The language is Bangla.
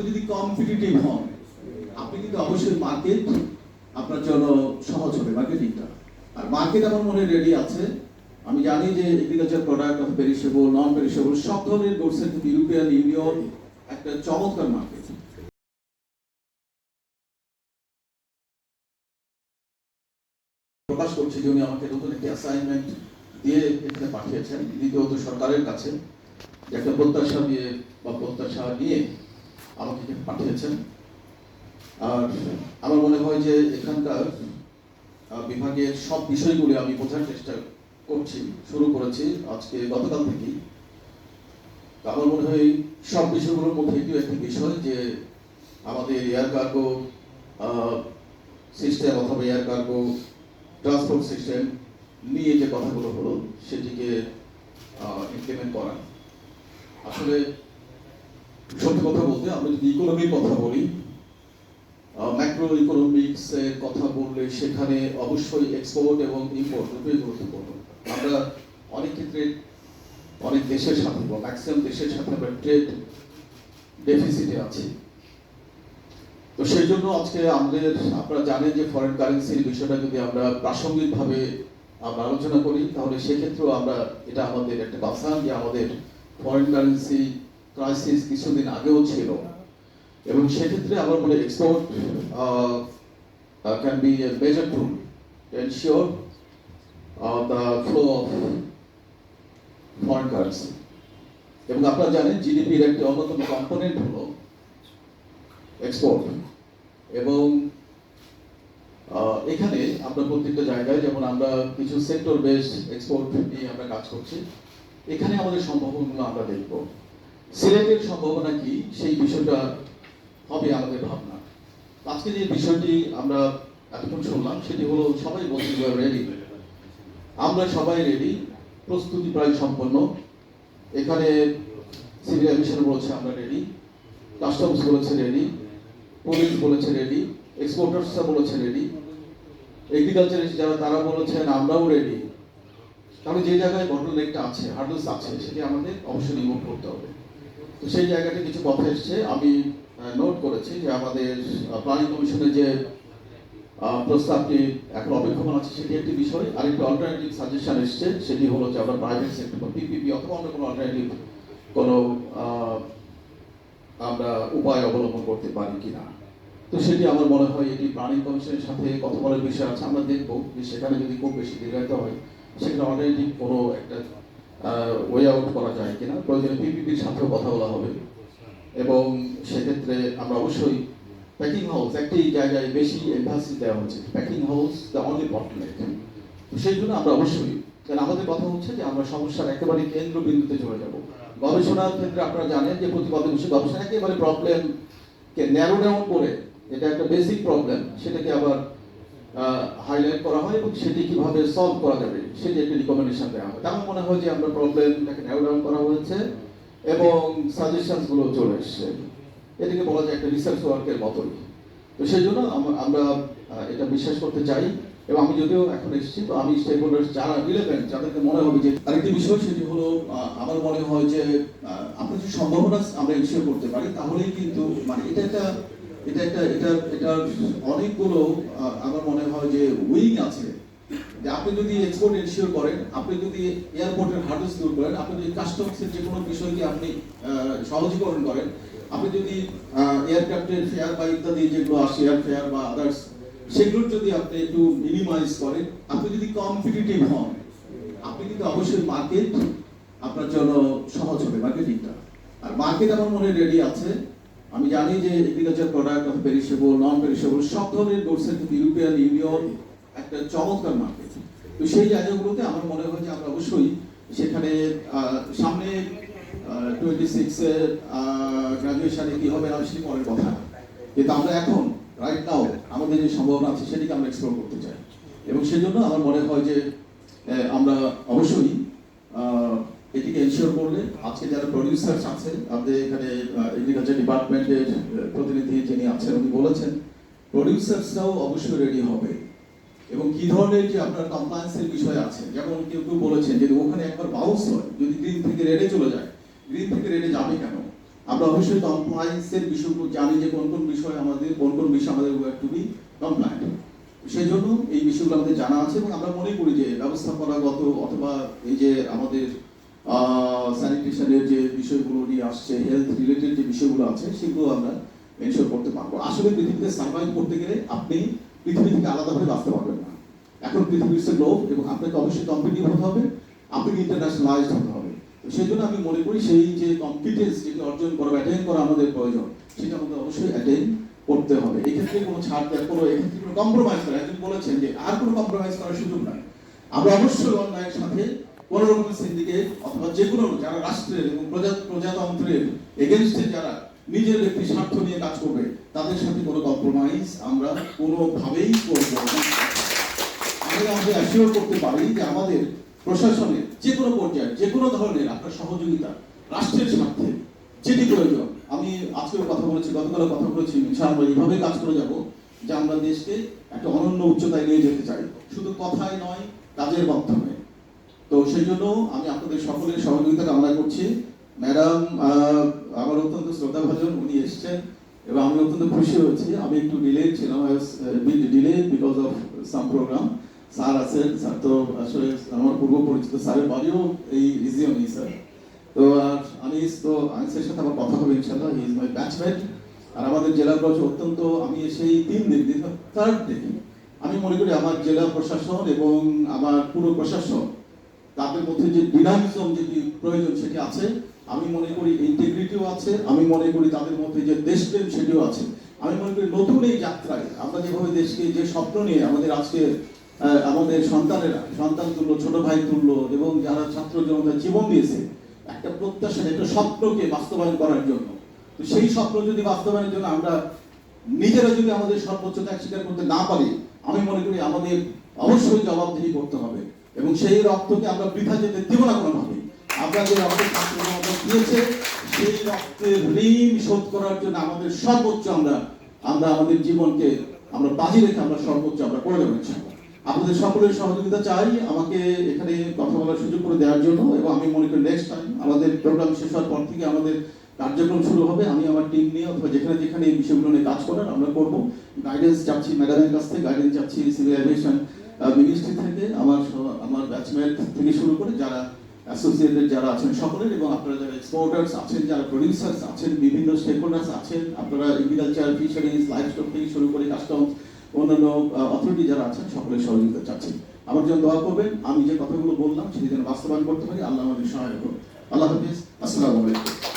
আপনি যদি কম্পিটিটিভ হন, আপনি কিন্তু অবশ্যই মার্কেট আপনার জন্য সহজ হবে মার্কেটিংটা আর মার্কেট আমার মনে রেডি আছে। আমি জানি যে agriculture product of perishable non perishable সব ধরনের গুডসের কিন্তু ইউরোপিয়ান ইউনিয়ন একটা চমৎকার মার্কেট প্রকাশ করছি যে উনি আমাকে নতুন একটি অ্যাসাইনমেন্ট দিয়ে এখানে পাঠিয়েছেন। দ্বিতীয়ত সরকারের কাছে একটা প্রত্যাশা দিয়ে বা প্রত্যাশা নিয়ে আমাকে পাঠিয়েছেন। আর আমার মনে হয় যে এখানকার বিভাগের সব বিষয়গুলি আমি বোঝার চেষ্টা করছি, শুরু করেছি আজকে গতকাল থেকেই। আমার মনে হয় সব বিষয়গুলোর মধ্যে এটিও একটি বিষয় যে আমাদের এয়ার কার্গো সিস্টেম অথবা এয়ার কার্গো ট্রান্সপোর্ট সিস্টেম নিয়ে যে কথাগুলো হলো, সেটিকে ইমপ্লিমেন্ট করা। আসলে সত্যি কথা বলতে আমরা যদি ইকোনমির কথা বলি ম্যাক্রো ইকোনমিক্স কথা বললে সেখানে অবশ্যই এক্সপোর্ট এবং ইম্পোর্ট দুটোই গুরুত্বপূর্ণ। আমরা অনেক ক্ষেত্রে অনেক দেশের সাথে বা ম্যাক্সিমাম দেশের সাথে আমরা ট্রেড ডেফিসিটে আছি। তো সেই জন্য আজকে আমাদের, আপনারা জানেন যে ফরেন কারেন্সির বিষয়টা যদি আমরা প্রাসঙ্গিকভাবে আমরা আলোচনা করি, তাহলে সেক্ষেত্রেও আমরা এটা আমাদের একটা বাসান যে আমাদের ফরেন কারেন্সি ক্রাইসিস কিছুদিন আগেও ছিল। এবং সেক্ষেত্রে আমার মনে export can be major tool ensure the flow of foreign currency এবং আপনারা জানেন জিডিপির একটি অন্যতম কম্পোনেন্ট হলো এক্সপোর্ট এবং এখানে আমরা প্রত্যেকটা জায়গায় যেমন আমরা কিছু সেক্টর বেসড এক্সপোর্ট নিয়ে আমরা কাজ করছি, এখানে আমাদের সম্ভাবনাগুলো আমরা দেখব। সিলেটের সম্ভাবনা কি? সেই বিষয়টা হবে আমাদের ভাবনা। আজকে যে বিষয়টি আমরা এতক্ষণ শুনলাম, সেটি হলো সবাই বলছে রেডি আমরা সবাই রেডি প্রস্তুতি প্রায় সম্পন্ন। এখানে সিভিল অ্যাভিয়েশন বলেছে আমরা রেডি কাস্টমস বলেছে রেডি পুলিশ বলেছে রেডি এক্সপোর্টার্সরা বলেছে রেডি এগ্রিকালচারিস্ট যারা, তারা বলেছেন আমরাও রেডি তাহলে যে জায়গায় বটল লেকটা আছে হার্ডলস আছে, সেটি আমাদের অবশ্যই রিমুভ করতে হবে। তো সেই জায়গাতে কিছু কথা এসছে। আমি নোট করেছি যে আমাদের প্ল্যানিং কমিশনের যে প্রস্তাবটি এখন অপেক্ষমান আছে, সেটি একটি বিষয়। আর একটি অল্টারনেটিভ সাজেশন এসছে, সেটি হলো যে আমরা প্রাইভেট সেক্টর বা পিপিপি অথবা অন্য কোনো অল্টারনেটিভ কোনো আমরা উপায় অবলম্বন করতে পারি কিনা। তো সেটি আমার মনে হয় এটি প্ল্যানিং কমিশনের সাথে কথা বলার বিষয় আছে, আমরা দেখব যে সেখানে যদি খুব বেশি দীর্ঘায়িত হয়, সেখানে অলরেডি কোনো একটা ওয়ে আউট করা যায় কিনা, প্রয়োজনে পিপিপির সাথেও কথা বলা হবে। এবং সেক্ষেত্রে আমরা অবশ্যই প্যাকিং হাউস একটি জায়গায় বেশি এমফাসিস দেওয়া হচ্ছে। Packing house the only bottleneck সেই জন্য আমরা অবশ্যই কারণ আমাদের কথা হচ্ছে যে আমরা সমস্যার একেবারে কেন্দ্রবিন্দুতে চলে যাব। গবেষণার ক্ষেত্রে আপনারা জানেন যে প্রতিপাদ্য বিষয়ে গবেষণা একেবারে প্রবলেমকে ন্যারো ডাউন করে এটা একটা বেসিক প্রবলেম সেটাকে আবার হাইলাইট করা হয় এবং সেটি কীভাবে সলভ করা যাবে, সেটি একটি রিকমেন্ডেশন দেওয়া হয়। আমার মনে হয় যে আমরা প্রবলেমটাকে ন্যারো ডাউন করা হয়েছে এবং সাজেশনসগুলো চলে এসছে। এটাকে বলা যায় একটা রিসার্চ ওয়ার্কের মতোই। তো সেই জন্য আমরা এটা বিশ্বাস করতে চাই এবং আমি যদিও এখন এসেছি, তো আমি স্টেক হোল্ডার যারা রিলেভেন্ট যাদেরকে মনে হবে যে আরেকটি বিষয় সেটি হলো আমার মনে হয় যে আমরা যদি সম্ভাবনা আমরা ইনশিওর করতে পারি, তাহলেই কিন্তু মানে এটা একটা এটা একটা, এটা এটার অনেকগুলো আমার মনে হয় যে উইং আছে। যে আপনি যদি এক্সপোর্ট এনশিওর করেন, আপনি যদি এয়ারপোর্টের হার্ডেস দূর করেন, আপনি যদি কাস্টমসের যে কোনো বিষয়কে আপনি সহজীকরণ করেন, আপনি যদি এয়ারক্রাফটের ফেয়ার বা ইত্যাদি যেগুলো আসে এয়ার ফেয়ার বা আদার্স সেগুলোর যদি আপনি একটু মিনিমাইজ করেন, আপনি যদি কম্পিটিটিভ হন, আপনি কিন্তু অবশ্যই মার্কেট আপনার জন্য সহজ হবে মার্কেটিংটা আর মার্কেট আমার মনে রেডি আছে। আমি জানি যে agriculture product perishable non perishable সব ধরনের গুডসের কিন্তু ইউরোপিয়ান ইউনিয়ন একটা চমৎকার মার্কেট তো সেই জায়গাগুলোতে আমার মনে হয় যে আমরা অবশ্যই সেখানে সামনে টোয়েন্টি সিক্স এর গ্রাজুয়েশনে কি হবে না সেটি পরের কথা। কিন্তু আমরা এখন রাইট নাও আমাদের যে সম্ভাবনা আছে সেটিকে আমরা এক্সপ্লোর করতে চাই। এবং সেই জন্য আমার মনে হয় যে আমরা অবশ্যই করলে আজকে যারা প্রডিউসার্স আছে আমাদের এখানে এগ্রিকালচার ডিপার্টমেন্টের প্রতিনিধি যিনি আছেন, উনি বলেছেন প্রডিউসার্সরাও অবশ্যই রেডি হবে। এবং কি ধরনের যে আপনার কমপ্লায়েন্সের বিষয় আছে, যেমন কেউ কেউ বলেছেন যদি ওখানে একবার বাউন্স হয়, যদি গ্রিন থেকে রেডে চলে যায় গ্রিন থেকে রেডে যাবে কেন? আমরা অবশ্যই কমপ্লায়েন্সের বিষয়গুলো জানি যে কোন কোন বিষয় আমাদের, কোন কোন বিষয় আমাদের ওয়ার টু বি কমপ্লায়েন্ট সেই জন্য এই বিষয়গুলো আমাদের জানা আছে এবং আমরা মনে করি যে ব্যবস্থাপনাগত অথবা এই যে আমাদের স্যানিটেশনের যে বিষয়গুলো নিয়ে আসছে হেলথ রিলেটেড যে বিষয়গুলো আছে, সেগুলো আমরা এনশোর করতে পারব। আসলে পৃথিবীতে সার্ভাইভ করতে গেলে আপনি পৃথিবী থেকে আলাদাভাবে বাঁচতে পারবেন না। এখন পৃথিবী হচ্ছে গ্লোব এবং আপনাকে অবশ্যই কম্পিটিভ হতে হবে, আপনাকে ইন্টারন্যাশনালাইজড হতে হবে। সেই জন্য আমি মনে করি সেই যে কম্পিটেন্স যেটি অর্জন করা অ্যাটেন্ড করা আমাদের প্রয়োজন, সেটা আমাদের অবশ্যই অ্যাটেন্ড করতে হবে। এক্ষেত্রে কোনো ছাড় দেওয়ার কোনো, এক্ষেত্রে কোনো কম্প্রোমাইজ করা। একজন বলেছেন যে আর কোনো কম্প্রোমাইজ করার সুযোগ নাই। আমরা অবশ্যই অন্যায়ের সাথে কোন সিন্ডিকেট অথবা যে কোনো যারা রাষ্ট্রের এবং প্রজা প্রজাতন্ত্রের এগেনস্টে যারা নিজের ব্যক্তি স্বার্থ নিয়ে কাজ করবে, তাদের সাথে কোনো কম্প্রোমাইজ আমরা কোনোভাবেই করব না। আমরা আমাদের অ্যাসিওর করতে পারি যে আমাদের প্রশাসনের যে কোনো পর্যায়ে যে কোনো ধরনের আপনার সহযোগিতা রাষ্ট্রের স্বার্থে যেটি প্রয়োজন। আমি আজকেও কথা বলেছি, গতকালও কথা বলেছি, ইনশাআল্লাহ এইভাবে কাজ করে যাব যে আমরা দেশকে একটা অনন্য উচ্চতায় নিয়ে যেতে চাই। শুধু কথায় নয়, কাজের মাধ্যমে। তো সেই জন্য আমি আপনাদের সকলের সহযোগিতা কামনা করছি। ম্যাডাম আমার অত্যন্ত শ্রদ্ধাভাজন উনি এসেছেন এবং আমি অত্যন্ত খুশি হয়েছি। আমি একটু ডিলে ছিলাম delay because of some program sir আছেন, স্যার তো আসলে আমার পূর্ব পরিচিত স্যারের বাড়িও এই রিজিয়নই স্যার। তো আর আনিস, তো আনিসের সাথে আমার কথা হবে ইনশাল্লাহ ইজ মাই ব্যাচমেট আর আমাদের জেলা প্রশাসন অত্যন্ত আমি সেই তিন দিন দিন থার্ড ডে আমি মনে করি আমার জেলা প্রশাসন এবং আমার পুরো প্রশাসন তাদের মধ্যে যে ডিনামিজম যেটি প্রয়োজন সেটি আছে, আমি মনে করি ইন্টিগ্রিটিও আছে, আমি মনে করি তাদের মধ্যে যে দেশপ্রেম সেটিও আছে। আমি মনে করি নতুন এই যাত্রায় আমরা যেভাবে দেশকে যে স্বপ্ন নিয়ে আমাদের আজকে আমাদের সন্তানেরা, সন্তান তুল্য ছোট ভাই তুল্য এবং যারা ছাত্র জনতা জীবন দিয়েছে, একটা প্রত্যাশা, একটা স্বপ্নকে বাস্তবায়ন করার জন্য। তো সেই স্বপ্ন যদি বাস্তবায়নের জন্য আমরা নিজেরা যদি আমাদের সর্বোচ্চ ত্যাগ স্বীকার করতে না পারি, আমি মনে করি আমাদের অবশ্যই জবাবদিহি করতে হবে। এবং সেই রক্তকে আমরা বৃথা যেতে দেব না কোনোভাবে। আমরা যে রক্ত দিয়েছে, সেই রক্তের ঋণ শোধ করার জন্য আমাদের সর্বোচ্চ আমরা আমরা আমাদের জীবনকে আমরা বাজি রেখে আমরা সর্বোচ্চ আমরা করে দেবো। আপনাদের সকলের সহযোগিতা চাই, আমাকে এখানে কথা বলার সুযোগ করে দেওয়ার জন্য এবং আমি মনে করি নেক্সট টাইম আমাদের প্রোগ্রাম শেষ হওয়ার পর থেকে আমাদের কার্যক্রম শুরু হবে। আমি আমার টিম নিয়ে অথবা যেখানে যেখানে এই বিষয়গুলো নিয়ে কাজ করার আমরা করব। গাইডেন্স চাচ্ছি ম্যাডামের কাছ থেকে গাইডেন্স চাচ্ছি সিভিল মিনিস্ট্রি থেকে আমার আমার ব্যাচমেট থেকে শুরু করে যারা অ্যাসোসিয়েটেড যারা আছেন সকলের এবং আপনারা যারা এক্সপোর্টার্স আছেন, যারা প্রডিউসার্স আছেন, বিভিন্ন স্টেক হোল্ডার্স আছেন, আপনারা এগ্রিকালচার ফিশারিজ লাইফ স্টক থেকে শুরু করে কাস্টমস অন্যান্য অথরিটি যারা আছেন সকলের সহযোগিতা চাচ্ছি আমার জন্য দোয়া করবেন, আমি যে কথাগুলো বললাম সেটি যেন বাস্তবায়ন করতে পারি, আল্লাহ আমাদের সহায় করুন। আল্লাহ হাফিজ, আসসালামু আলাইকুম।